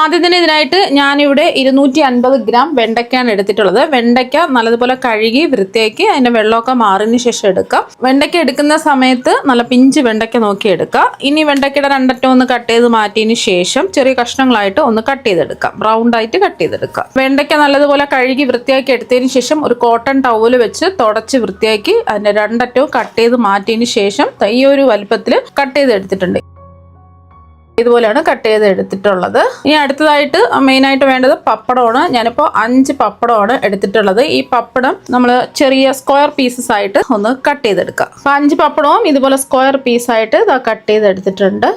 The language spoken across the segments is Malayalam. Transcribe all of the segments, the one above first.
ആദ്യം തന്നെ ഇതിനായിട്ട് ഞാനിവിടെ ഇരുന്നൂറ്റി അൻപത് ഗ്രാം വെണ്ടയ്ക്കാണ് എടുത്തിട്ടുള്ളത്. വെണ്ടയ്ക്ക നല്ലതുപോലെ കഴുകി വൃത്തിയാക്കി അതിന്റെ വെള്ളമൊക്കെ മാറിന് ശേഷം എടുക്കാം. വെണ്ടയ്ക്ക എടുക്കുന്ന സമയത്ത് നല്ല പിഞ്ച് വെണ്ടയ്ക്ക നോക്കി എടുക്കാം. ഇനി വെണ്ടയ്ക്കയുടെ രണ്ടറ്റം ഒന്ന് കട്ട് ചെയ്ത് മാറ്റിയതിന് ശേഷം ചെറിയ കഷ്ണങ്ങളായിട്ട് ഒന്ന് കട്ട് ചെയ്തെടുക്കാം. റൗണ്ട് ആയിട്ട് കട്ട് ചെയ്തെടുക്കാം. വെണ്ടയ്ക്ക നല്ലതുപോലെ കഴുകി വൃത്തിയാക്കി എടുത്തതിന് ശേഷം ഒരു കോട്ടൺ ടവൽ വെച്ച് തുടച്ച് വൃത്തിയാക്കി അതിന്റെ രണ്ടറ്റവും കട്ട് ചെയ്ത് മാറ്റിയതിന് ശേഷം ഈ ഒരു വലുപ്പത്തിൽ കട്ട് ചെയ്ത് എടുത്തിട്ടുണ്ട് ഇതുപോലെയാണ് കട്ട് ചെയ്ത് എടുത്തിട്ടുള്ളത്. ഇനി അടുത്തതായിട്ട് മെയിനായിട്ട് വേണ്ടത് പപ്പടമാണ്. ഞാനിപ്പോൾ അഞ്ച് പപ്പടമാണ് എടുത്തിട്ടുള്ളത്. ഈ പപ്പടം നമ്മൾ ചെറിയ സ്ക്വയർ പീസസ് ആയിട്ട് ഒന്ന് കട്ട് ചെയ്തെടുക്കാം. അപ്പം അഞ്ച് പപ്പടവും ഇതുപോലെ സ്ക്വയർ പീസായിട്ട് ഇതാ കട്ട് ചെയ്തെടുത്തിട്ടുണ്ട്.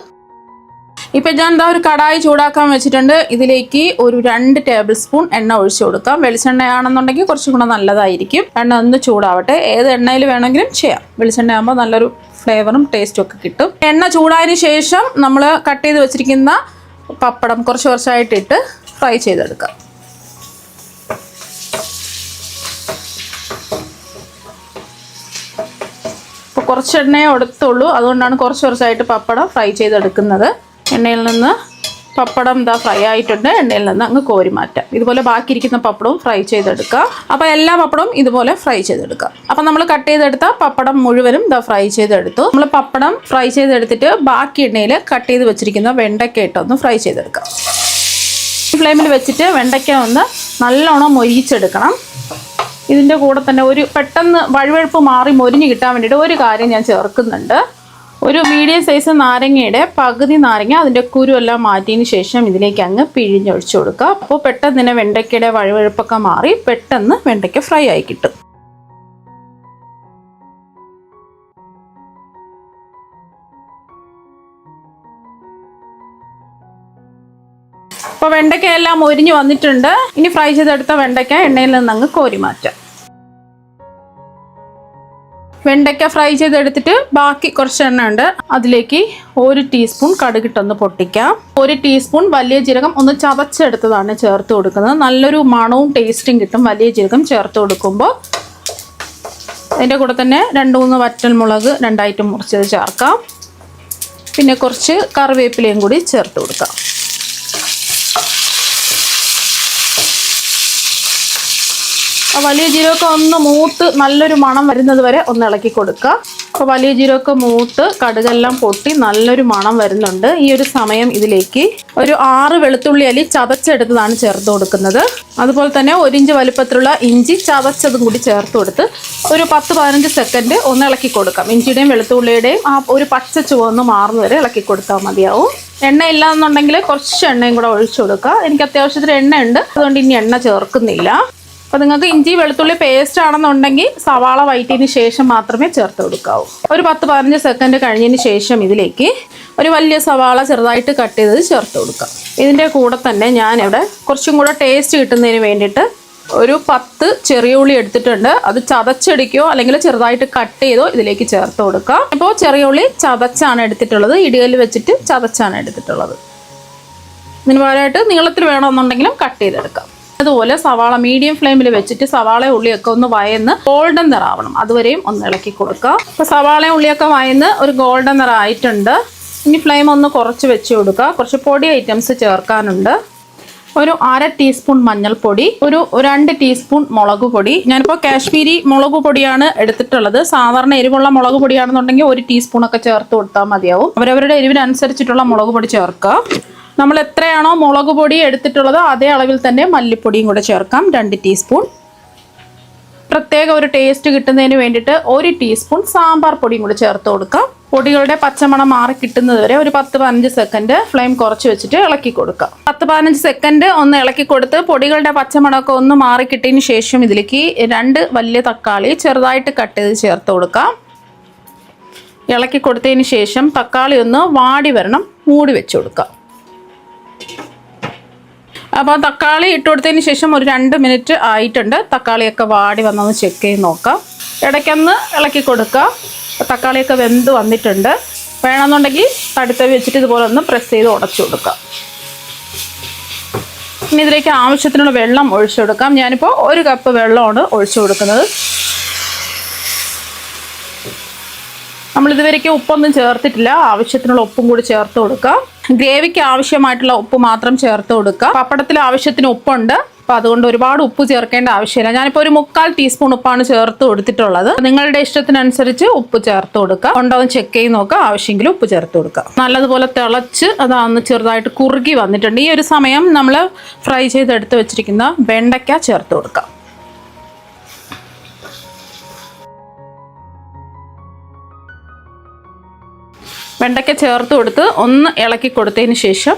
ഇപ്പം ഞാൻ എന്താ ഒരു കടായി ചൂടാക്കാൻ വെച്ചിട്ടുണ്ട്. ഇതിലേക്ക് ഒരു രണ്ട് ടേബിൾ സ്പൂൺ എണ്ണ ഒഴിച്ചു കൊടുക്കാം. വെളിച്ചെണ്ണയാണെന്നുണ്ടെങ്കിൽ കുറച്ചും കൂടെ നല്ലതായിരിക്കും. എണ്ണ ഒന്ന് ചൂടാവട്ടെ. ഏത് എണ്ണയിൽ വേണമെങ്കിലും ചെയ്യാം. വെളിച്ചെണ്ണ ആകുമ്പോൾ നല്ലൊരു ഫ്ലേവറും ടേസ്റ്റും ഒക്കെ കിട്ടും. എണ്ണ ചൂടായതിനു ശേഷം നമ്മൾ കട്ട് ചെയ്ത് വെച്ചിരിക്കുന്ന പപ്പടം കുറച്ച് കുറച്ചായിട്ടിട്ട് ഫ്രൈ ചെയ്തെടുക്കാം. ഇപ്പോൾ കുറച്ച് എണ്ണയെ എടുത്തുള്ളൂ. അതുകൊണ്ടാണ് കുറച്ച് കുറച്ചായിട്ട് പപ്പടം ഫ്രൈ ചെയ്തെടുക്കുന്നത്. എണ്ണയിൽ നിന്ന് പപ്പടം ഇതാ ഫ്രൈ ആയിട്ടുണ്ട്. എണ്ണയിൽ നിന്ന് അങ്ങ് കോരി മാറ്റാം. ഇതുപോലെ ബാക്കിയിരിക്കുന്ന പപ്പടവും ഫ്രൈ ചെയ്തെടുക്കുക അപ്പോൾ എല്ലാ പപ്പടവും ഇതുപോലെ ഫ്രൈ ചെയ്തെടുക്കുക അപ്പോൾ നമ്മൾ കട്ട് ചെയ്തെടുത്ത പപ്പടം മുഴുവനും ഇതാ ഫ്രൈ ചെയ്തെടുത്തു. നമ്മൾ പപ്പടം ഫ്രൈ ചെയ്തെടുത്തിട്ട് ബാക്കി എണ്ണയിൽ കട്ട് ചെയ്ത് വെച്ചിരിക്കുന്ന വെണ്ടയ്ക്ക ഇട്ടൊന്ന് ഫ്രൈ ചെയ്തെടുക്കാം. ഫ്ലെയിമിൽ വെച്ചിട്ട് വെണ്ടയ്ക്ക ഒന്ന് നല്ലോണം മൊരിച്ചെടുക്കണം ഇതിന്റെ കൂടെ തന്നെ ഒരു പെട്ടെന്ന് വഴുവഴുപ്പ് മാറി മൊരിഞ്ഞ് കിട്ടാൻ വേണ്ടിയിട്ട് ഒരു കാര്യം ഞാൻ ചേർക്കുന്നുണ്ട്. ഒരു മീഡിയം സൈസ് നാരങ്ങയുടെ പകുതി നാരങ്ങ അതിന്റെ കുരുവെല്ലാം മാറ്റിയതിന് ശേഷം ഇതിലേക്ക് അങ്ങ് പിഴിഞ്ഞൊഴിച്ചു കൊടുക്കുക. അപ്പോൾ പെട്ടെന്ന് തന്നെ വെണ്ടയ്ക്കയുടെ വഴുവഴുപ്പൊക്കെ മാറി പെട്ടെന്ന് വെണ്ടയ്ക്ക ഫ്രൈ ആയി കിട്ടും. അപ്പോൾ വെണ്ടയ്ക്ക എല്ലാം ഒരിഞ്ഞു വന്നിട്ടുണ്ട്. ഇനി ഫ്രൈ ചെയ്തെടുത്ത വെണ്ടയ്ക്ക എണ്ണയിൽ നിന്ന് അങ്ങ് കോരി മാറ്റാം. വെണ്ടയ്ക്ക ഫ്രൈ ചെയ്തെടുത്തിട്ട് ബാക്കി കുറച്ച് എണ്ണ ഉണ്ട്. അതിലേക്ക് ഒരു ടീസ്പൂൺ കടുകിട്ടൊന്ന് പൊട്ടിക്കാം. ഒരു ടീസ്പൂൺ വലിയ ജീരകം ഒന്ന് ചതച്ചെടുത്തതാണ് ചേർത്ത് കൊടുക്കുന്നത്. നല്ലൊരു മണവും ടേസ്റ്റും കിട്ടും വലിയ ജീരകം ചേർത്ത് കൊടുക്കുമ്പോൾ. അതിന്റെ കൂടെ തന്നെ രണ്ട് മൂന്ന് വറ്റൽമുളക് രണ്ടായിട്ട് മുറിച്ചത് ചേർക്കാം. പിന്നെ കുറച്ച് കറിവേപ്പിലയും കൂടി ചേർത്ത് കൊടുക്കാം. വലിയ ജീരകമൊക്കെ ഒന്ന് മൂത്ത് നല്ലൊരു മണം വരുന്നത് വരെ ഒന്ന് ഇളക്കി കൊടുക്കുക. അപ്പോൾ വലിയ ജീരകമൊക്കെ മൂത്ത് കടുകെല്ലാം പൊട്ടി നല്ലൊരു മണം വരുന്നുണ്ട്. ഈ ഒരു സമയം ഇതിലേക്ക് ഒരു ആറ് വെളുത്തുള്ളി അല്ലി ചതച്ചെടുത്തതാണ് ചേർത്ത് കൊടുക്കുന്നത്. അതുപോലെ തന്നെ ഒരു ഇഞ്ച് വലുപ്പത്തിലുള്ള ഇഞ്ചി ചതച്ചതും കൂടി ചേർത്ത് കൊടുത്ത് ഒരു പത്ത് പതിനഞ്ച് സെക്കൻഡ് ഒന്ന് ഇളക്കി കൊടുക്കാം. ഇഞ്ചിയുടെയും വെളുത്തുള്ളിയുടെയും ആ ഒരു പച്ച ചുവന്ന് മാറുന്നത് വരെ ഇളക്കി കൊടുത്താൽ മതിയാവും. എണ്ണ ഇല്ലാന്നുണ്ടെങ്കിൽ കുറച്ച് എണ്ണയും കൂടെ ഒഴിച്ചു കൊടുക്കുക. എനിക്ക് അത്യാവശ്യത്തിന് എണ്ണ ഉണ്ട് അതുകൊണ്ട് ഇനി എണ്ണ ചേർക്കുന്നില്ല. അപ്പോൾ നിങ്ങൾക്ക് ഇഞ്ചി വെളുത്തുള്ളി പേസ്റ്റ് ആണെന്നുണ്ടെങ്കിൽ സവാള വയറ്റിയതിന് ശേഷം മാത്രമേ ചേർത്ത് കൊടുക്കാവൂ. ഒരു പത്ത് പതിനഞ്ച് സെക്കൻഡ് കഴിഞ്ഞതിന് ശേഷം ഇതിലേക്ക് ഒരു വലിയ സവാള ചെറുതായിട്ട് കട്ട് ചെയ്തത് ചേർത്ത് കൊടുക്കാം. ഇതിന്റെ കൂടെ തന്നെ ഞാനിവിടെ കുറച്ചും കൂടെ ടേസ്റ്റ് കിട്ടുന്നതിന് വേണ്ടിയിട്ട് ഒരു പത്ത് ചെറിയ ഉള്ളി എടുത്തിട്ടുണ്ട്. അത് ചതച്ചെടുക്കുകയോ അല്ലെങ്കിൽ ചെറുതായിട്ട് കട്ട് ചെയ്തോ ഇതിലേക്ക് ചേർത്ത് കൊടുക്കാം. ഇപ്പോൾ ചെറിയ ഉള്ളി ചതച്ചാണ് എടുത്തിട്ടുള്ളത്. ഇടികല്ല് വെച്ചിട്ട് ചതച്ചാണ് എടുത്തിട്ടുള്ളത്. ഇതിന് പകരമായിട്ട് നീളത്തിൽ വേണമെന്നുണ്ടെങ്കിലും കട്ട് ചെയ്തെടുക്കാം. അതുപോലെ സവാള മീഡിയം ഫ്ലെയിമിൽ വെച്ചിട്ട് സവാള ഉള്ളിയൊക്കെ ഒന്ന് വയന്ന് ഗോൾഡൻ നിറാവണം അതുവരെയും ഒന്ന് ഇളക്കി കൊടുക്കുക. അപ്പോൾ സവാള ഉള്ളിയൊക്കെ വയന്ന് ഒരു ഗോൾഡൻ നിറ ആയിട്ടുണ്ട്. ഇനി ഫ്ലെയിം ഒന്ന് കുറച്ച് വെച്ച് കൊടുക്കുക. കുറച്ച് പൊടി ഐറ്റംസ് ചേർക്കാനുണ്ട്. ഒരു അര ടീസ്പൂൺ മഞ്ഞൾപ്പൊടി ഒരു രണ്ട് ടീസ്പൂൺ മുളക് പൊടി. ഞാനിപ്പോൾ കാശ്മീരി മുളക് പൊടിയാണ് എടുത്തിട്ടുള്ളത്. സാധാരണ എരിവുള്ള മുളക് പൊടിയാണെന്നുണ്ടെങ്കിൽ ഒരു ടീസ്പൂൺ ഒക്കെ ചേർത്ത് കൊടുത്താൽ മതിയാവും. അവരവരുടെ എരിവിനനുസരിച്ചിട്ടുള്ള മുളക് പൊടി ചേർക്കുക. നമ്മൾ എത്രയാണോ മുളക് പൊടി എടുത്തിട്ടുള്ളത് അതേ അളവിൽ തന്നെ മല്ലിപ്പൊടിയും കൂടെ ചേർക്കാം. രണ്ട് ടീസ്പൂൺ പ്രത്യേക ഒരു ടേസ്റ്റ് കിട്ടുന്നതിന് വേണ്ടിയിട്ട് ഒരു ടീസ്പൂൺ സാമ്പാർ പൊടിയും കൂടി ചേർത്ത് കൊടുക്കാം. പൊടികളുടെ പച്ചമണം മാറി കിട്ടുന്നത് വരെ ഒരു പത്ത് പതിനഞ്ച് സെക്കൻഡ് ഫ്ലെയിം കുറച്ച് വെച്ചിട്ട് ഇളക്കി കൊടുക്കാം. പത്ത് പതിനഞ്ച് സെക്കൻഡ് ഒന്ന് ഇളക്കി കൊടുത്ത് പൊടികളുടെ പച്ചമണമൊക്കെ ഒന്ന് മാറി കിട്ടിയതിന് ശേഷം ഇതിലേക്ക് രണ്ട് വലിയ തക്കാളി ചെറുതായിട്ട് കട്ട് ചെയ്ത് ചേർത്ത് കൊടുക്കാം. ഇളക്കി കൊടുത്തതിന് ശേഷം തക്കാളി ഒന്ന് വാടി വരണം മൂടി വെച്ച് കൊടുക്കാം. അപ്പോൾ തക്കാളി ഇട്ട് കൊടുത്തതിന് ശേഷം ഒരു രണ്ട് മിനിറ്റ് ആയിട്ടുണ്ട്. തക്കാളിയൊക്കെ വാടി വന്നൊന്ന് ചെക്ക് ചെയ്ത് നോക്കാം. ഇടയ്ക്കൊന്ന് ഇളക്കി കൊടുക്കാം. തക്കാളിയൊക്കെ വെന്ത് വന്നിട്ടുണ്ട്. വേണമെന്നുണ്ടെങ്കിൽ തടുത്തവി വെച്ചിട്ട് ഇതുപോലെ ഒന്ന് പ്രസ് ചെയ്ത് ഉടച്ചു കൊടുക്കാം. ഇനി ഇതിലേക്ക് ആവശ്യത്തിനുള്ള വെള്ളം ഒഴിച്ചു കൊടുക്കാം. ഞാനിപ്പോൾ ഒരു കപ്പ് വെള്ളമാണ് ഒഴിച്ചു കൊടുക്കുന്നത്. നമ്മൾ ഇതുവരേക്കും ഉപ്പൊന്നും ചേർത്തിട്ടില്ല. ആവശ്യത്തിനുള്ള ഉപ്പും കൂടി ചേർത്ത് കൊടുക്കുക ഗ്രേവിക്ക് ആവശ്യമായിട്ടുള്ള ഉപ്പ് മാത്രം ചേർത്ത് കൊടുക്കുക പപ്പടത്തിൽ ആവശ്യത്തിന് ഉപ്പുണ്ട്. അപ്പം അതുകൊണ്ട് ഒരുപാട് ഉപ്പ് ചേർക്കേണ്ട ആവശ്യമില്ല. ഞാനിപ്പോൾ ഒരു മുക്കാൽ ടീസ്പൂൺ ഉപ്പാണ് ചേർത്ത് കൊടുത്തിട്ടുള്ളത്. നിങ്ങളുടെ ഇഷ്ടത്തിനനുസരിച്ച് ഉപ്പ് ചേർത്ത് കൊടുക്കുക ഉണ്ടോ എന്ന് ചെക്ക് ചെയ്ത് നോക്കുക ആവശ്യമെങ്കിൽ ഉപ്പ് ചേർത്ത് കൊടുക്കുക നല്ലതുപോലെ തിളച്ച് അതാന്ന് ചെറുതായിട്ട് കുറുകി വന്നിട്ടുണ്ട്. ഈ ഒരു സമയം നമ്മൾ ഫ്രൈ ചെയ്തെടുത്ത് വെച്ചിരിക്കുന്ന വെണ്ടയ്ക്ക ചേർത്ത് കൊടുക്കുക വെണ്ടയ്ക്ക ചേർത്ത് കൊടുത്ത് ഒന്ന് ഇളക്കി കൊടുത്തതിന് ശേഷം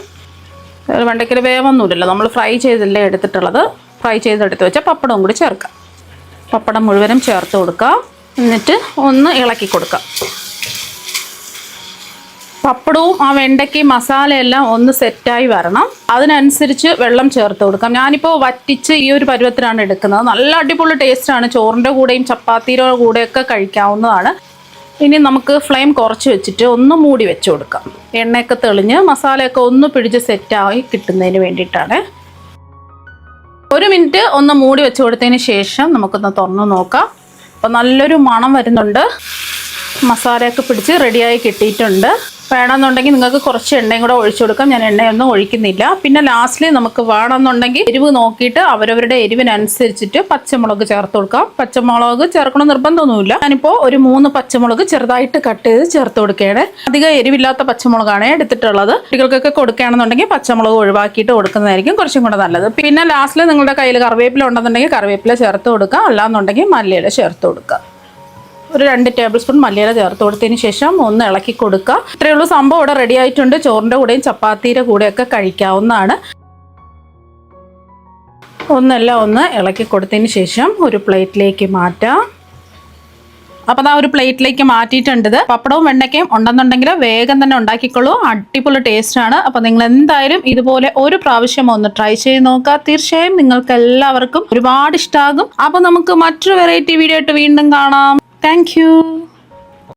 വെണ്ടയ്ക്കൽ വേവൊന്നുമില്ലല്ലോ. നമ്മൾ ഫ്രൈ ചെയ്തല്ലേ എടുത്തിട്ടുള്ളത്. ഫ്രൈ ചെയ്തെടുത്ത് വെച്ചാൽ പപ്പടവും കൂടി ചേർക്കാം. പപ്പടം മുഴുവനും ചേർത്ത് കൊടുക്കാം എന്നിട്ട് ഒന്ന് ഇളക്കി കൊടുക്കാം പപ്പടവും ആ വെണ്ടയ്ക്കയും മസാലയെല്ലാം ഒന്ന് സെറ്റായി വരണം. അതിനനുസരിച്ച് വെള്ളം ചേർത്ത് കൊടുക്കാം. ഞാനിപ്പോൾ വറ്റിച്ച് ഈ ഒരു പരുവത്തിലാണ് എടുക്കുന്നത്. നല്ല അടിപൊളി ടേസ്റ്റാണ് ചോറിന്റെ കൂടെയും ചപ്പാത്തിയുടെ കൂടെയൊക്കെ കഴിക്കാവുന്നതാണ്. ഇനി നമുക്ക് ഫ്ലെയിം കുറച്ച് വെച്ചിട്ട് ഒന്ന് മൂടി വെച്ച് കൊടുക്കാം. എണ്ണയൊക്കെ തെളിഞ്ഞ് മസാലയൊക്കെ ഒന്ന് പിടിച്ച് സെറ്റായി കിട്ടുന്നതിന് വേണ്ടിയിട്ടാണ്. ഒരു മിനിറ്റ് ഒന്ന് മൂടി വെച്ച് കൊടുത്തതിന് ശേഷം നമുക്കൊന്ന് തുറന്ന് നോക്കാം. അപ്പോൾ നല്ലൊരു മണം വരുന്നുണ്ട്. മസാലയൊക്കെ പിടിച്ച് റെഡിയായി കിട്ടിയിട്ടുണ്ട്. വേണമെന്നുണ്ടെങ്കിൽ നിങ്ങൾക്ക് കുറച്ച് എണ്ണയും കൂടെ ഒഴിച്ചു കൊടുക്കാം. ഞാൻ എണ്ണയൊന്നും ഒഴിക്കുന്നില്ല. പിന്നെ ലാസ്റ്റിൽ നമുക്ക് വേണമെന്നുണ്ടെങ്കിൽ എരിവ് നോക്കിയിട്ട് അവരവരുടെ എരിവിനനുസരിച്ചിട്ട് പച്ചമുളക് ചേർത്ത് കൊടുക്കാം. പച്ചമുളക് ചേർക്കണം നിർബന്ധമൊന്നുമില്ല. ഞാനിപ്പോൾ ഒരു മൂന്ന് പച്ചമുളക് ചെറുതായിട്ട് കട്ട് ചെയ്ത് ചേർത്ത് കൊടുക്കുകയാണ്. അധികം എരിവില്ലാത്ത പച്ചമുളകാണ് എടുത്തിട്ടുള്ളത്. കുട്ടികൾക്കൊക്കെ കൊടുക്കുകയാണെന്നുണ്ടെങ്കിൽ പച്ചമുളക് ഒഴിവാക്കിയിട്ട് കൊടുക്കുന്നതായിരിക്കും കുറച്ചും കൂടെ നല്ലത്. പിന്നെ ലാസ്റ്റിൽ നിങ്ങളുടെ കയ്യിൽ കറിവേപ്പില ഉണ്ടെന്നുണ്ടെങ്കിൽ കറിവേപ്പില ചേർത്ത് കൊടുക്കാം. അല്ലാന്നുണ്ടെങ്കിൽ മല്ലിയില ചേർത്ത് കൊടുക്കുക ഒരു രണ്ട് ടേബിൾ സ്പൂൺ മല്ലിയില ചേർത്ത് കൊടുത്തതിന് ശേഷം ഒന്ന് ഇളക്കി കൊടുക്കുക. ഇത്രയേ ഉള്ളൂ സംഭവം. ഇവിടെ റെഡി ആയിട്ടുണ്ട്. ചോറിന്റെ കൂടെയും ചപ്പാത്തിയുടെ കൂടെയൊക്കെ കഴിക്കാവുന്നതാണ്. ഒന്നെല്ലാം ഒന്ന് ഇളക്കി കൊടുത്തതിന് ശേഷം ഒരു പ്ലേറ്റിലേക്ക് മാറ്റാം. അപ്പോൾ ആ ഒരു പ്ലേറ്റിലേക്ക് മാറ്റിയിട്ടുണ്ട് പപ്പടവും വെണ്ണയ്ക്കയും ഉണ്ടെന്നുണ്ടെങ്കിൽ വേഗം തന്നെ ഉണ്ടാക്കിക്കോളൂ അടിപൊളി ടേസ്റ്റാണ് അപ്പോൾ നിങ്ങൾ എന്തായാലും ഇതുപോലെ ഒരു പ്രാവശ്യം ഒന്ന് ട്രൈ ചെയ്ത് നോക്കുക. തീർച്ചയായും നിങ്ങൾക്ക് എല്ലാവർക്കും ഒരുപാട് ഇഷ്ടമാകും അപ്പോൾ നമുക്ക് മറ്റൊരു വെറൈറ്റി വീഡിയോ ആയിട്ട് വീണ്ടും കാണാം. Thank you.